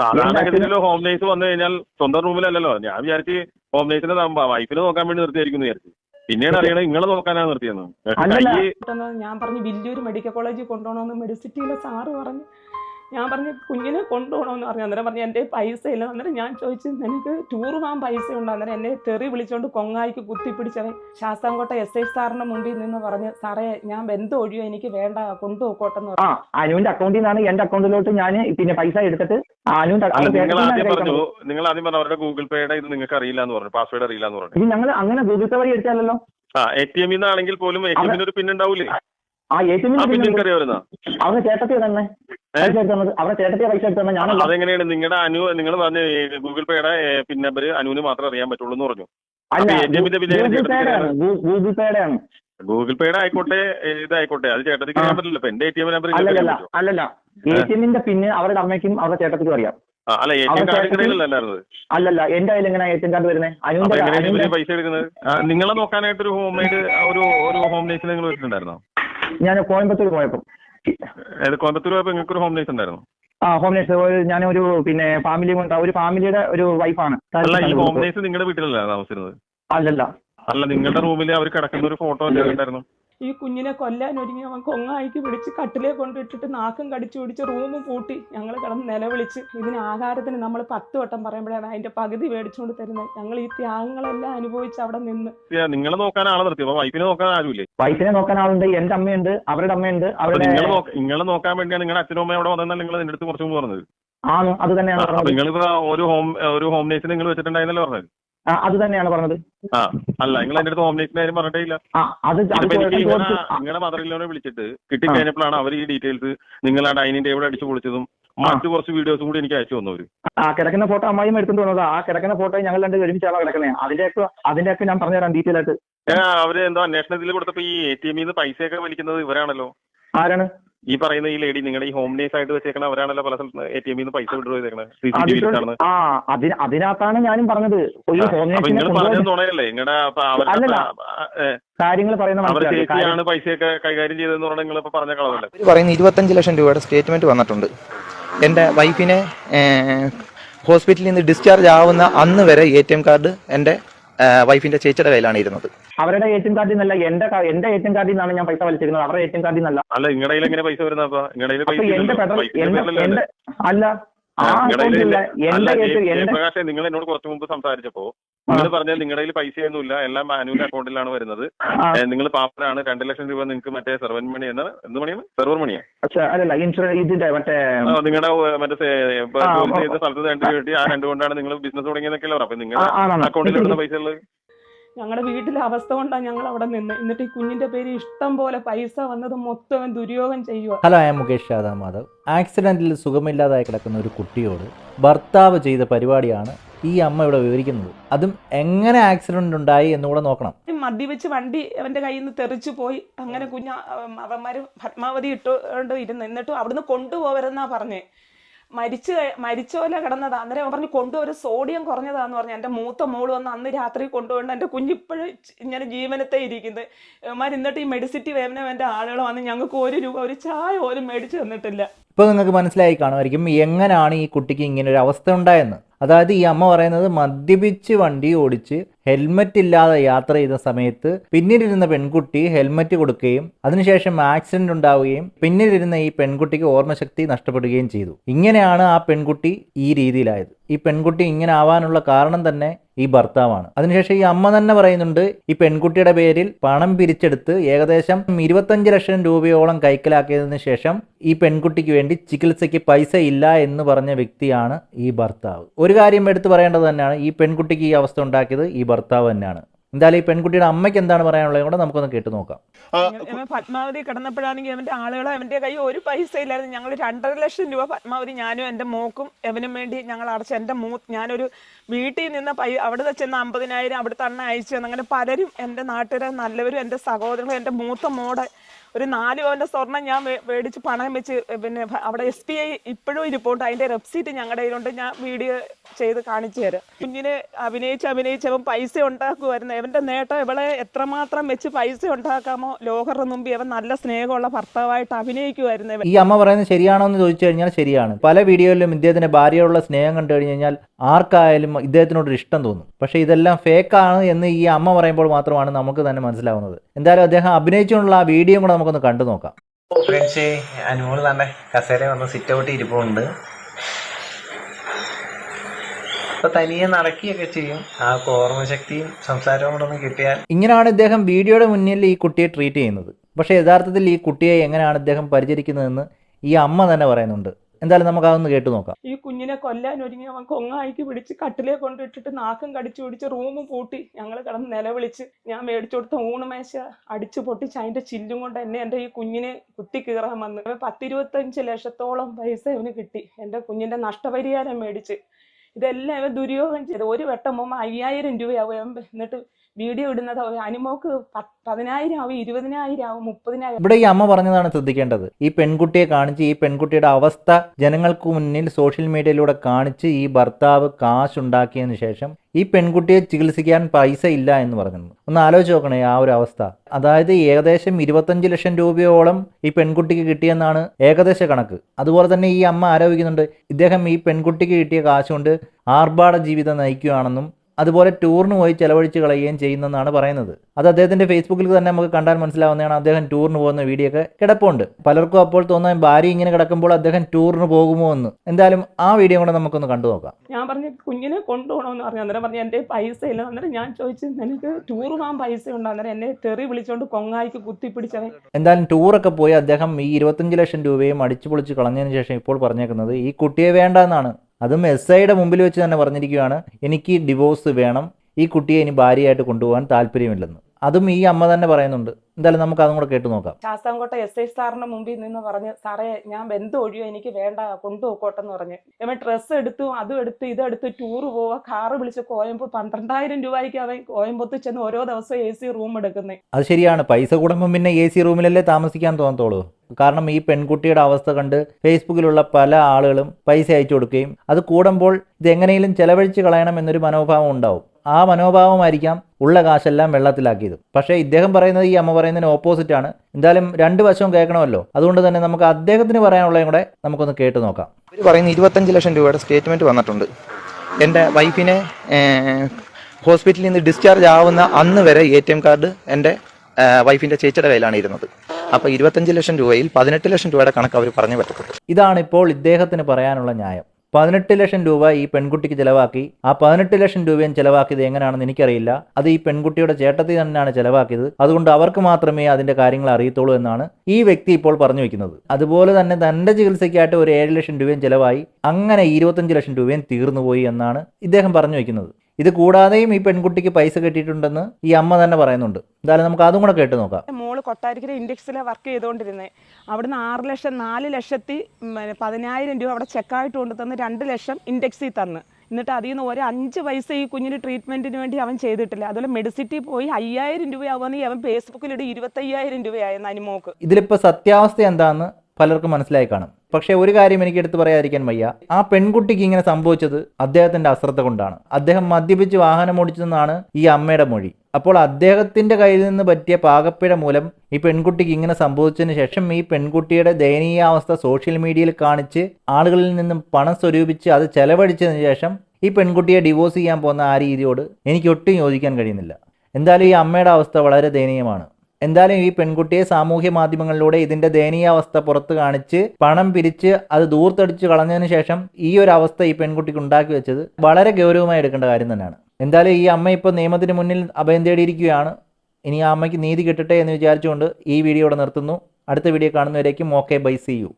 സാധാരണഗതിയിൽ home nurse വന്നു കഴിഞ്ഞാൽ സ്വന്തം റൂമിലല്ലല്ലോ ഞാൻ വിചാരിച്ച് ഹോം നേഴ്സിനെ വൈഫിനെ നോക്കാൻ വേണ്ടി നിർത്തിയായിരിക്കും എന്ന് വിചാരിച്ചു. പിന്നീട് അറിയണത് നിങ്ങളെ നോക്കാനാണ് നിർത്തിയെന്ന്. ഞാൻ പറഞ്ഞു വലിയൊരു മെഡിക്കൽ കോളേജിൽ കൊണ്ടുപോകണമെന്ന് മെഡിസിറ്റിയിലെ സാറ് പറഞ്ഞു. ഞാൻ പറഞ്ഞു കുഞ്ഞിനെ കൊണ്ടുപോകണമെന്ന് പറഞ്ഞു. അന്നേരം പറഞ്ഞു എന്റെ പൈസ ഇല്ല. അന്നേരം ഞാൻ ചോദിച്ചു നിനക്ക് ടൂർ പോകാൻ പൈസ ഉണ്ടോ? അന്നേരം എന്നെ തെറി വിളിച്ചുകൊണ്ട് കൊങ്ങായിക്ക് കുത്തിപ്പിടിച്ചവൻ ശാസ്താംകോട്ട എസ് ഐ സാറിന്റെ മുമ്പിൽ നിന്ന് പറഞ്ഞു സാറേ ഞാൻ ബന്ധം ഒഴിയോ? എനിക്ക് വേണ്ട കൊണ്ടുപോക്കോട്ടെന്ന് പറഞ്ഞു. ആ അനുവിന്റെ അക്കൗണ്ടിൽ നിന്നാണ് എന്റെ അക്കൗണ്ടിലോട്ട് ഞാൻ പിന്നെ പൈസ എടുത്തിട്ട് നിങ്ങൾ ആദ്യം പറഞ്ഞു നിങ്ങൾ ആദ്യം പറഞ്ഞു അവരുടെ ഗൂഗിൾ പേയുടെ ഇത് നിങ്ങൾക്ക് അറിയില്ല എന്ന് പറഞ്ഞു പാസ്വേഡ് അറിയില്ല എന്ന് പറഞ്ഞു. ഞങ്ങൾ അങ്ങനെ ഗൂഗിൾ പേ വഴി എടുത്താലല്ലോ? ആ എ ടി എമ്മിൽ നിന്നാണെങ്കിൽ പോലും എ ടി എമ്മിന് ഒരു പിൻ ഉണ്ടാവൂലേ? ആ എ ടി നിങ്ങൾക്ക് അറിയാവുന്ന അവരുടെ ചേട്ടത്തി തന്നെ. ചേട്ടത്തിയ പൈസ എടുത്തു തന്നെ അതെങ്ങനെയാണ്? നിങ്ങളുടെ അനു നിങ്ങൾ പറഞ്ഞ ഗൂഗിൾ പേയുടെ പിൻ നമ്പർ അനുവിന് മാത്രമേ അറിയാൻ പറ്റുള്ളൂ എന്ന് പറഞ്ഞു ഗൂഗിൾ പേയുടെ ആണ് ഗൂഗിൾ പേയുടെ ആയിക്കോട്ടെ ഇതായിക്കോട്ടെ. അത് ചേട്ടത്തിക്ക് അറിയാൻ പറ്റില്ല. എന്റെ എ ടി എം നമ്പർ അല്ലല്ല. അല്ലല്ല എ ടി എമ്മിന്റെ പിന്നെ അവരുടെ അമ്മയ്ക്കും അവരുടെ ചേട്ടത്തിക്കും അറിയാം. അല്ല എ ടി എം കാർഡ് അല്ലല്ല എന്റെ കയ്യിൽ എങ്ങനെ എ ടി എം കാർഡ് വരുന്നത് പൈസ എടുക്കുന്നത്? നിങ്ങളെ നോക്കാനായിട്ട് ഒരു ഹോം മെയ്ഡ് ഒരു ഒരു ഹോം നേഴ്സിനെ നിങ്ങൾ വെച്ചിട്ടുണ്ടായിരുന്നോ? ഞാൻ കോയമ്പത്തൂർ പോയപ്പോ. കോയമ്പത്തൂർ പോയപ്പോ നിങ്ങൾക്ക് ഒരു ഹോം നേഴ്സ് ഉണ്ടായിരുന്നു? ആ ഹോം നേഴ്സ് ഞാനൊരു പിന്നെ ഫാമിലി കൊണ്ട് ഒരു ഫാമിലിയുടെ ഒരു വൈഫാണ് അല്ല ഈ ഹോം നേഴ്സ് നിങ്ങളുടെ വീട്ടിലല്ല താമസിച്ചിരുന്നത്? അല്ലല്ല. അല്ല നിങ്ങളുടെ റൂമിൽ അവർ കിടക്കുന്ന ഒരു ഫോട്ടോ ഉണ്ടായിരുന്നു? ഈ കുഞ്ഞിനെ കൊല്ലാൻ ഒരുങ്ങി അവൻ കൊങ്ങായിക്ക് പിടിച്ച് കട്ടിലേ കൊണ്ടിട്ടിട്ട് നാക്കും കടിച്ചു പിടിച്ച് റൂമും പൂട്ടി. ഞങ്ങൾ കിടന്ന് നിലവിളിച്ച്. ഇതിന് ആഹാരത്തിന് നമ്മൾ പത്ത് വട്ടം പറയുമ്പോഴാണ് അതിന്റെ പകുതി മേടിച്ചുകൊണ്ട് തരുന്നത്. ഞങ്ങൾ ഈ ത്യാഗങ്ങളെല്ലാം അനുഭവിച്ച് അവിടെ നിന്ന്. നിങ്ങളെ നോക്കാൻ ആളെ നിർത്തി. വൈഫിനെ നോക്കാൻ ആരുമില്ലേ? വൈഫിനെ നോക്കാൻ ആളുണ്ട്. എന്റെ അമ്മയുണ്ട്. അവരുടെ അമ്മയുണ്ട്. അവരുടെ നിങ്ങളെ നോക്കാൻ വേണ്ടിയാണ് നിങ്ങളുടെ അച്ഛനും അമ്മയും അവിടെ വന്നാൽ നിങ്ങൾ നിന്റെ അടുത്ത് കുറച്ചു മുമ്പ് പറഞ്ഞത്. ആണ്. അത് തന്നെയാണ് നിങ്ങളിപ്പോ ഒരു ഹോം ഒരു ഹോം നേഴ്സിനെ നിങ്ങൾ വെച്ചിട്ടുണ്ടായിരുന്നല്ലോ പറഞ്ഞത്? അത് തന്നെയാണ് പറഞ്ഞത്. ആ അല്ല നിങ്ങൾ എന്റെ അടുത്ത് ഹോം പറഞ്ഞിട്ടില്ല. കാര്യം പറഞ്ഞിട്ടേ ഇല്ല ആ അത് നിങ്ങളുടെ മദർ ഇല്ലോനെ വിളിച്ചിട്ട് കിട്ടി കഴിഞ്ഞപ്പോഴാണ് അവർ ഈ ഡീറ്റെയിൽസ് നിങ്ങൾ ആ ഡൈനിങ് ടേബിൾ അടിച്ചു പൊളിച്ചതും മറ്റു കുറച്ച് വീഡിയോസും കൂടി എനിക്ക് അയച്ചു തന്നവര്. ആ കിടക്കുന്ന ഫോട്ടോ അമ്മായിയും എടുത്തുകൊണ്ട് വന്നത്. ആ കിടക്കുന്ന ഫോട്ടോ ഞങ്ങൾ രണ്ട് ഒരുമിച്ചാണ് കിടക്കുന്നത് അതിന്റെയൊക്കെ അതിന്റെയൊക്കെ ഞാൻ പറഞ്ഞുതരാം ഡീറ്റെയിൽ ആയിട്ട്. അവർ എന്തോ അന്വേഷണത്തിൽ കൊടുത്തപ്പോ ഈ എ ടി എമ്മിൽ നിന്ന് പൈസയൊക്കെ വലിക്കുന്നത് ഇവരാണല്ലോ. ആരാണ്? ഈ പറയുന്ന ഈ ലേഡി നിങ്ങളുടെ ഈ ഹോം നേഴ്സ് ആയിട്ട് വെച്ചേക്കണ അവരാണല്ലോ പല സ്ഥലത്ത് എ ടി എമ്മിൽ നിന്ന് പൈസ വിഡ്രോ ചെയ്തേക്കണത് ആ അതിന് അതിനകത്താണ് ഞാനും പറഞ്ഞത്. ഒരു ഹോം കാര്യങ്ങൾ പറയുന്ന ഇരുപത്തി അഞ്ച് പൈസയൊക്കെ കൈകാര്യം പറഞ്ഞാൽ നിങ്ങൾ ഇപ്പൊ പറഞ്ഞ കളവല്ലേ ഇവർ പറയുന്ന ഇരുപത്തഞ്ച് ലക്ഷം രൂപയുടെ സ്റ്റേറ്റ്മെന്റ് വന്നിട്ടുണ്ട്. എന്റെ വൈഫിനെ ഹോസ്പിറ്റലിൽ നിന്ന് ഡിസ്ചാർജ് ആവുന്ന അന്ന് വരെ എ ടി എം കാർഡ് എന്റെ ഏഹ്, വൈഫിന്റെ ചേച്ചിയുടെ കയ്യിലാണ് ഇരുന്നത്. അവരുടെ എ ടി എം കാർഡിൽ നിന്നല്ല എന്റെ ക- എന്റെ എ ടി എം കാർഡിൽ നിന്നാണ് ഞാൻ പൈസ വലിച്ചിരുന്നത് അവരുടെ എ ടി എം കാർഡിൽ നിന്നല്ല. അല്ല നിങ്ങളുടെ കയ്യിൽ എങ്ങനെ പൈസ വരുന്ന അപ്പൊ? നിങ്ങളുടെ അപ്പൊ പൈസ എന്റെ. ഫെഡറൽ എന്റെ എന്റെ അല്ല ആ നിങ്ങളുടെ എന്റെ എന്റെ എന്റെ നിങ്ങൾ എന്നോട് കുറച്ച് മുമ്പ് സംസാരിച്ചപ്പോ നിങ്ങൾ പറഞ്ഞാൽ നിങ്ങളുടെ കയ്യിൽ പൈസയൊന്നുമില്ല എല്ലാം മാനുവൽ അക്കൗണ്ടിലാണ് വരുന്നത്. നിങ്ങൾ പാപ്പറാണ് രണ്ട് ലക്ഷം രൂപ നിങ്ങൾക്ക് മറ്റേ സെർവൻ മണി എന്ന എന്ത് മണിയാണ് സെർവർ മണിയാ പക്ഷെ അല്ലല്ല ഇൻഷുറൻസ് ഇതിന്റെ മറ്റേ നിങ്ങളുടെ മറ്റേ ജോലി ചെയ്ത സ്ഥലത്ത് രണ്ട് കിട്ടി. ആ രണ്ടു കൊണ്ടാണ് നിങ്ങൾ ബിസിനസ് തുടങ്ങിയതൊക്കെയല്ലോ അപ്പൊ നിങ്ങളുടെ അക്കൗണ്ടിൽ വരുന്ന പൈസ ഉള്ളത്? ഞങ്ങളുടെ വീട്ടിലെ അവസ്ഥ കൊണ്ടാണ് ഞങ്ങൾ അവിടെ നിന്ന്. എന്നിട്ട് ഈ കുഞ്ഞിന്റെ പേര് ഇഷ്ടം പോലെ പൈസ വന്നത് മൊത്തം അവൻ ദുര്യോഗം ചെയ്യുക hello I'm Mukesh Yadav Madhav ആക്സിഡന്റിൽ സുഖമില്ലാതായി കിടക്കുന്ന ഒരു കുട്ടിയോട് ഭർത്താവ് ചെയ്ത പരിപാടിയാണ് ഈ അമ്മ ഇവിടെ വിവരിക്കുന്നത്. അതും എങ്ങനെ ആക്സിഡന്റ് ഉണ്ടായി എന്ന് എന്നുകൂടെ നോക്കണം. മദ്യപിച്ച് വണ്ടി അവന്റെ കയ്യിൽ നിന്ന് തെറിച്ചു പോയി. അങ്ങനെ കുഞ്ഞ അവന്മാര് പത്മാവതി ഇട്ടുകൊണ്ട് ഇരുന്ന് എന്നിട്ടും അവിടുന്ന് കൊണ്ടുപോകരുതെന്നാ പറഞ്ഞേ. മരിച്ചു മരിച്ച കിടന്നതാ. അന്നേരം അവൻ പറഞ്ഞു കൊണ്ടുപോയി സോഡിയം കുറഞ്ഞതാന്ന് പറഞ്ഞു. എന്റെ മൂത്ത മോൾ വന്ന് അന്ന് രാത്രി കൊണ്ടുപോകണ്ട എന്റെ കുഞ്ഞിപ്പോഴും ഇങ്ങനെ ജീവനത്തെ ഇരിക്കുന്നത് അവന്മാർ എന്നിട്ട് ഈ മെഡിസിറ്റി വേവനവന്റെ ആളുകൾ വന്ന് ഞങ്ങൾക്ക് ഒരു രൂപ ഒരു ചായ പോലും മേടിച്ചു തന്നിട്ടില്ല. ഇപ്പോൾ നിങ്ങൾക്ക് മനസ്സിലായി കാണുമായിരിക്കും എങ്ങനെയാണ് ഈ കുട്ടിക്ക് ഇങ്ങനെ ഒരു അവസ്ഥ ഉണ്ടായെന്ന്. അതായത് ഈ അമ്മ പറയുന്നത് മദ്യപിച്ച് വണ്ടി ഓടിച്ച് ഹെൽമറ്റ് ഇല്ലാതെ യാത്ര ചെയ്ത സമയത്ത് പിന്നിലിരുന്ന പെൺകുട്ടി ഹെൽമറ്റ് കൊടുക്കുകയും അതിനുശേഷം ആക്സിഡന്റ് ഉണ്ടാവുകയും പിന്നിലിരുന്ന ഈ പെൺകുട്ടിക്ക് ഓർമ്മശക്തി നഷ്ടപ്പെടുകയും ചെയ്തു. ഇങ്ങനെയാണ് ആ പെൺകുട്ടി ഈ രീതിയിലായത്. ഈ പെൺകുട്ടി ഇങ്ങനെ ആവാനുള്ള കാരണം തന്നെ ഈ ഭർത്താവാണ്. അതിനുശേഷം ഈ അമ്മ തന്നെ പറയുന്നുണ്ട് ഈ പെൺകുട്ടിയുടെ പേരിൽ പണം പിരിച്ചെടുത്ത് ഏകദേശം ഇരുപത്തഞ്ച് ലക്ഷം രൂപയോളം കൈക്കലാക്കിയതിന് ശേഷം ഈ പെൺകുട്ടിക്ക് വേണ്ടി ചികിത്സയ്ക്ക് പൈസ ഇല്ല എന്ന് പറഞ്ഞ വ്യക്തിയാണ് ഈ ഭർത്താവ്. ഒരു കാര്യം എടുത്തു പറയേണ്ടത് തന്നെയാണ് ഈ പെൺകുട്ടിക്ക് ഈ അവസ്ഥ ഉണ്ടാക്കിയത് ഈ ഭർത്താവ് തന്നെയാണ്. എന്തായാലും ഈ പെൺകുട്ടിയുടെ അമ്മയ്ക്ക് എന്താണ് പറയാനുള്ളത് കൂടെ നമുക്കൊന്ന് കേട്ടു നോക്കാം. പത്മാവതി കിടന്നപ്പോഴാണെങ്കിൽ അവന്റെ ആളുകൾ അവന്റെ കൈ ഒരു പൈസ ഇല്ലായിരുന്നു. ഞങ്ങൾ രണ്ടര ലക്ഷം രൂപ പത്മാവതി ഞാനും എന്റെ മോക്കും എവനും വേണ്ടി ഞങ്ങൾ അടച്ച എന്റെ മൂ ഞാനൊരു വീട്ടിൽ നിന്ന് പൈ അവിടെ ചെന്ന് അമ്പതിനായിരം അവിടുത്തെ അണ്ണ അയച്ചു അങ്ങനെ പലരും എന്റെ നാട്ടുകാരെ നല്ലവരും എന്റെ സഹോദരങ്ങളും എന്റെ മൂത്ത മോടെ ഒരു നാല് പവന്റെ സ്വർണം ഞാൻ മേടിച്ച് പണയം വെച്ച് പിന്നെ അവിടെ എസ് ബി ഐ ഇപ്പോഴും ഇരിപ്പുണ്ട്. അതിന്റെ റെപ്സീറ്റ് ഞങ്ങളുടെ കയ്യിലുണ്ട്. ഞാൻ വീഡിയോ ചെയ്ത് കാണിച്ചു തരാം. കുഞ്ഞിനെ അഭിനയിച്ച് അഭിനയിച്ച് അവൻ പൈസ ഉണ്ടാക്കുമായിരുന്നു അവന്റെ നേട്ടം ഇവളെ എത്രമാത്രം വെച്ച് പൈസ ഉണ്ടാക്കാമോ? ലോകരുടെ മുമ്പ് അവൻ നല്ല സ്നേഹമുള്ള ഭർത്താവായിട്ട് അഭിനയിക്കുമായിരുന്നു ഈ അമ്മ പറയുന്നത് ശരിയാണോ എന്ന് ചോദിച്ചു കഴിഞ്ഞാൽ ശരിയാണ്. പല വീഡിയോയിലും ഇദ്ദേഹത്തിന്റെ ഭാര്യയോടുള്ള സ്നേഹം കണ്ടു കഴിഞ്ഞു കഴിഞ്ഞാൽ ആർക്കായാലും ഇദ്ദേഹത്തിനോട് ഇഷ്ടം തോന്നും. പക്ഷേ ഇതെല്ലാം ഫേക്കാണ് എന്ന് ഈ അമ്മ പറയുമ്പോൾ മാത്രമാണ് നമുക്ക് തന്നെ മനസ്സിലാവുന്നത്. എന്തായാലും അദ്ദേഹം അഭിനയിച്ചുകൊണ്ടുള്ള ആ വീഡിയോ കൂടെ നമുക്കൊന്ന് കണ്ടു നോക്കാം. ഫ്രണ്ട്സ് തന്നെ കസേര വന്ന് സിറ്റ് ഔട്ട് ഇരിപ്പുണ്ട് അപ്പൊ തനിയെ നടക്കുകയൊക്കെ ചെയ്യും. ആ ഓർമ്മശക്തിയും സംസാരവും കൂടെ ഒന്ന് കിട്ടിയാൽ ഇങ്ങനെയാണ് ഇദ്ദേഹം വീഡിയോയുടെ മുന്നിൽ ഈ കുട്ടിയെ ട്രീറ്റ് ചെയ്യുന്നത്. പക്ഷേ യഥാർത്ഥത്തിൽ ഈ കുട്ടിയെ എങ്ങനെയാണ് ഇദ്ദേഹം പരിചരിക്കുന്നതെന്ന് ഈ അമ്മ തന്നെ പറയുന്നുണ്ട്. എന്തായാലും നമുക്ക് അതൊന്ന് കേട്ട് നോക്കാം. ഈ കുഞ്ഞിനെ കൊല്ലാൻ ഒരുങ്ങി അവൻ കൊങ്ങായിക്ക് പിടിച്ച് കട്ടിലേ കൊണ്ടിട്ടിട്ട് നാക്കും കടിച്ചു പിടിച്ച് റൂം പൂട്ടി. ഞങ്ങൾ കിടന്ന് നിലവിളിച്ച്. ഞാൻ മേടിച്ചു കൊടുത്ത ഊണുമേശ അടിച്ചു പൊട്ടിച്ച് അതിന്റെ ചില്ലും കൊണ്ട് എന്നെ എന്റെ ഈ കുഞ്ഞിനെ കുത്തി കീറാൻ വന്ന്. പത്തിരുപത്തഞ്ച് ലക്ഷത്തോളം പൈസ അവന് കിട്ടി. എന്റെ കുഞ്ഞിന്റെ നഷ്ടപരിഹാരം മേടിച്ച്. ഇതെല്ലാം ഇവ ദുര്യോഗം ചെയ്ത്. ഒരു വട്ടം പോകുമ്പോൾ അയ്യായിരം രൂപയാവും എന്നിട്ട് വീഡിയോ ഇടുന്നത് അനുമോക്ക് പതിനായിരം ആവും ഇരുപതിനായിരം ആവും മുപ്പതിനായിരം ഇവിടെ ഈ അമ്മ പറഞ്ഞതാണ് ശ്രദ്ധിക്കേണ്ടത്. ഈ പെൺകുട്ടിയെ കാണിച്ച് ഈ പെൺകുട്ടിയുടെ അവസ്ഥ ജനങ്ങൾക്ക് മുന്നിൽ സോഷ്യൽ മീഡിയയിലൂടെ കാണിച്ച് ഈ ഭർത്താവ് കാശുണ്ടാക്കിയതിനു ശേഷം ഈ പെൺകുട്ടിയെ ചികിത്സിക്കാൻ പൈസ ഇല്ല എന്ന് പറഞ്ഞു ഒന്ന് ആലോചിച്ച് നോക്കണേ ആ ഒരു അവസ്ഥ. അതായത് ഏകദേശം ഇരുപത്തഞ്ച് ലക്ഷം രൂപയോളം ഈ പെൺകുട്ടിക്ക് കിട്ടിയെന്നാണ് ഏകദേശ കണക്ക്. അതുപോലെ തന്നെ ഈ അമ്മ ആരോപിക്കുന്നുണ്ട് ഇദ്ദേഹം ഈ പെൺകുട്ടിക്ക് കിട്ടിയ കാശുകൊണ്ട് ആർഭാട ജീവിതം നയിക്കുകയാണെന്നും അതുപോലെ ടൂറിന് പോയി ചെലവഴിച്ച് കളയുകയും ചെയ്യുന്നെന്നാണ് പറയുന്നത്. അത് അദ്ദേഹത്തിന്റെ ഫേസ്ബുക്കിൽ തന്നെ നമുക്ക് കണ്ടാൽ മനസ്സിലാവുന്നതാണ് അദ്ദേഹം ടൂറിന് പോകുന്ന വീഡിയോ ഒക്കെ കിടപ്പുണ്ട്. പലർക്കും അപ്പോൾ തോന്നാൻ ഭാര്യ ഇങ്ങനെ കിടക്കുമ്പോൾ അദ്ദേഹം ടൂറിന് പോകുമോ എന്ന്. എന്തായാലും ആ വീഡിയോ കൂടെ നമുക്കൊന്ന് കണ്ടു നോക്കാം. ഞാൻ പറഞ്ഞു കുഞ്ഞിനെ കൊണ്ടുപോകണമെന്ന് പറഞ്ഞു. അന്നേരം പറഞ്ഞു എന്റെ പൈസ ഇല്ല അന്നേരം ഞാൻ ചോദിച്ചു എനിക്ക് ടൂർ പോകാൻ പൈസ ഉണ്ടോ? അന്നേരം എന്നെ തെറി വിളിച്ചോണ്ട് കൊങ്ങായിക്ക് കുത്തിപ്പിടിച്ചവൻ. എന്തായാലും ടൂറൊക്കെ പോയി അദ്ദേഹം ഈ ഇരുപത്തഞ്ച് ലക്ഷം രൂപയും അടിച്ചു പൊളിച്ച് കളഞ്ഞതിന് ശേഷം ഇപ്പോൾ പറഞ്ഞേക്കുന്നത് ഈ കുട്ടിയെ വേണ്ട എന്നാണ്. അതും എസ് ഐയുടെ മുമ്പിൽ വെച്ച് തന്നെ പറഞ്ഞിരിക്കുകയാണ് എനിക്ക് ഡിവോഴ്സ് വേണം. ഈ കുട്ടിയെ ഇനി ഭാര്യയായിട്ട് കൊണ്ടുപോകാൻ താല്പര്യമില്ലെന്ന്. അതും ഈ അമ്മ തന്നെ പറയുന്നുണ്ട്. എന്തായാലും നമുക്ക് അതും കൂടെ കേട്ടു നോക്കാം. ശാസ്താംകോട്ട എസ് ഐ സാറിന്റെ മുമ്പിൽ നിന്ന് പറഞ്ഞ് സാറേ ഞാൻ ബന്ധം ഒഴിയോ? എനിക്ക് വേണ്ട കൊണ്ടുപോക്കോട്ടെ എന്ന് പറഞ്ഞ്. അവൻ ഡ്രസ്സ് എടുത്തു അതും എടുത്ത് ഇതെടുത്ത് ടൂർ പോവാ. കാറ് വിളിച്ച് കോയമ്പോ പന്ത്രണ്ടായിരം രൂപയ്ക്ക് അവൻ കോയമ്പത്ത് ചെന്ന് ഓരോ ദിവസം എ സി റൂം എടുക്കുന്നത് അത് ശരിയാണ്. പൈസ കൂടുമ്പം പിന്നെ എ സി റൂമിലല്ലേ താമസിക്കാൻ തോന്നത്തോളൂ കാരണം ഈ പെൺകുട്ടിയുടെ അവസ്ഥ കണ്ട് ഫേസ്ബുക്കിലുള്ള പല ആളുകളും പൈസ അയച്ചു കൊടുക്കുകയും അത് കൂടുമ്പോൾ ഇത് എങ്ങനെയും ചെലവഴിച്ച് കളയണം എന്നൊരു മനോഭാവം ഉണ്ടാവും. ആ മനോഭാവമായിരിക്കാം ഉള്ള കാശെല്ലാം വെള്ളത്തിലാക്കിയത്. പക്ഷേ ഇദ്ദേഹം പറയുന്നത് ഈ അമ്മ പറയുന്നതിന് ഓപ്പോസിറ്റ് ആണ്. എന്തായാലും രണ്ട് വശവും കേൾക്കണമല്ലോ. അതുകൊണ്ട് തന്നെ നമുക്ക് അദ്ദേഹത്തിന് പറയാനുള്ളതും കൂടെ നമുക്കൊന്ന് കേട്ട് നോക്കാം. ഇവർ പറയുന്ന ഇരുപത്തഞ്ച് ലക്ഷം രൂപയുടെ സ്റ്റേറ്റ്മെന്റ് വന്നിട്ടുണ്ട്. എന്റെ വൈഫിനെ ഹോസ്പിറ്റലിൽ നിന്ന് ഡിസ്ചാർജ് ആവുന്ന അന്ന് വരെ എ ടി എം കാർഡ് എന്റെ വൈഫിന്റെ ചേച്ചിയുടെ കയ്യിലാണ് ഇരുന്നത്. അപ്പോൾ ഇരുപത്തഞ്ച് ലക്ഷം രൂപയിൽ പതിനെട്ട് ലക്ഷം രൂപയുടെ കണക്ക് അവർ പറഞ്ഞു പറ്റത്തുള്ളൂ. ഇതാണ് ഇപ്പോൾ ഇദ്ദേഹത്തിന് പറയാനുള്ള ന്യായം. പതിനെട്ട് ലക്ഷം രൂപ ഈ പെൺകുട്ടിക്ക് ചിലവാക്കി. ആ പതിനെട്ട് ലക്ഷം രൂപയും ചിലവാക്കിയത് എങ്ങനെയാണെന്ന് എനിക്കറിയില്ല. അത് ഈ പെൺകുട്ടിയുടെ ചേട്ടത്തി തന്നെയാണ് ചിലവാക്കിയത്. അതുകൊണ്ട് അവർക്ക് മാത്രമേ അതിന്റെ കാര്യങ്ങൾ അറിയത്തുള്ളൂ എന്നാണ് ഈ വ്യക്തി ഇപ്പോൾ പറഞ്ഞു വെക്കുന്നത്. അതുപോലെ തന്നെ തന്റെ ചികിത്സയ്ക്കായിട്ട് ഒരു ഏഴ് ലക്ഷം രൂപയും ചിലവായി. അങ്ങനെ ഇരുപത്തഞ്ച് ലക്ഷം രൂപയും തീർന്നുപോയി എന്നാണ് ഇദ്ദേഹം പറഞ്ഞു വെക്കുന്നത്. ഇത് കൂടാതെയും ഈ പെൺകുട്ടിക്ക് പൈസ കിട്ടിയിട്ടുണ്ടെന്ന് ഈ അമ്മ തന്നെ പറയുന്നുണ്ട്. എന്തായാലും നമുക്ക് അതും കൂടെ കേട്ട് നോക്കാം. മോൾ കൊട്ടാരിക്കര ഇൻഡെക്സിലെ വർക്ക് ചെയ്തുകൊണ്ടിരുന്നത് അവിടുന്ന് ആറ് ലക്ഷം നാല് ലക്ഷത്തി പതിനായിരം രൂപ അവിടെ ചെക്കായിട്ട് കൊണ്ടു തന്ന് രണ്ട് ലക്ഷം ഇൻഡെക്സിൽ തന്ന്. എന്നിട്ട് അതിൽ നിന്ന് ഒരു അഞ്ച് പൈസ ഈ കുഞ്ഞിന് ട്രീറ്റ്മെന്റിന് വേണ്ടി അവൻ ചെയ്തിട്ടില്ല. അതുപോലെ മെഡിസിറ്റി പോയി അയ്യായിരം രൂപയാവുമെന്ന് അവൻ ഫേസ്ബുക്കിലിട്ട് ഇരുപത്തയ്യായിരം രൂപയായിരുന്നു അനുമോക്ക് ഇതിലിപ്പോൾ സത്യാവസ്ഥ എന്താണെന്ന് പലർക്കും മനസ്സിലായി കാണും. പക്ഷേ ഒരു കാര്യം എനിക്ക് എടുത്തു പറയാതിരിക്കാൻ വയ്യ. ആ പെൺകുട്ടിക്ക് ഇങ്ങനെ സംഭവിച്ചത് അദ്ദേഹത്തിന്റെ അശ്രദ്ധ കൊണ്ടാണ്. അദ്ദേഹം മദ്യപിച്ച് വാഹനം ഓടിച്ചതെന്നാണ് ഈ അമ്മയുടെ മൊഴി. അപ്പോൾ അദ്ദേഹത്തിന്റെ കയ്യിൽ നിന്ന് പറ്റിയ പാകപ്പിഴ മൂലം ഈ പെൺകുട്ടിക്ക് ഇങ്ങനെ സംഭവിച്ചതിന് ശേഷം ഈ പെൺകുട്ടിയുടെ ദയനീയാവസ്ഥ സോഷ്യൽ മീഡിയയിൽ കാണിച്ച് ആളുകളിൽ നിന്നും പണം സ്വരൂപിച്ച് അത് ചെലവഴിച്ചതിന് ശേഷം ഈ പെൺകുട്ടിയെ ഡിവോഴ്സ് ചെയ്യാൻ പോകുന്ന ആ രീതിയോട് എനിക്ക് ഒട്ടും യോജിക്കാൻ കഴിയുന്നില്ല. എന്തായാലും ഈ അമ്മയുടെ അവസ്ഥ വളരെ ദയനീയമാണ്. എന്തായാലും ഈ പെൺകുട്ടിയെ സാമൂഹ്യ മാധ്യമങ്ങളിലൂടെ ഇതിന്റെ ദയനീയാവസ്ഥ പുറത്തു കാണിച്ച് പണം പിരിച്ച് അത് ദൂർത്തടിച്ച് കളഞ്ഞതിന് ശേഷം ഈ ഒരു അവസ്ഥ ഈ പെൺകുട്ടിക്ക് ഉണ്ടാക്കി വെച്ചത് വളരെ ഗൗരവമായി എടുക്കേണ്ട കാര്യം തന്നെയാണ്. എന്തായാലും ഈ അമ്മ ഇപ്പോൾ നിയമത്തിന് മുന്നിൽ അഭയം തേടിയിരിക്കുകയാണ്. ഇനി ആ അമ്മയ്ക്ക് നീതി കിട്ടട്ടെ എന്ന് വിചാരിച്ചുകൊണ്ട് ഈ വീഡിയോ ഇവിടെ നിർത്തുന്നു. അടുത്ത വീഡിയോ കാണുന്നവരേക്കും ഓക്കെ ബൈ സി യു.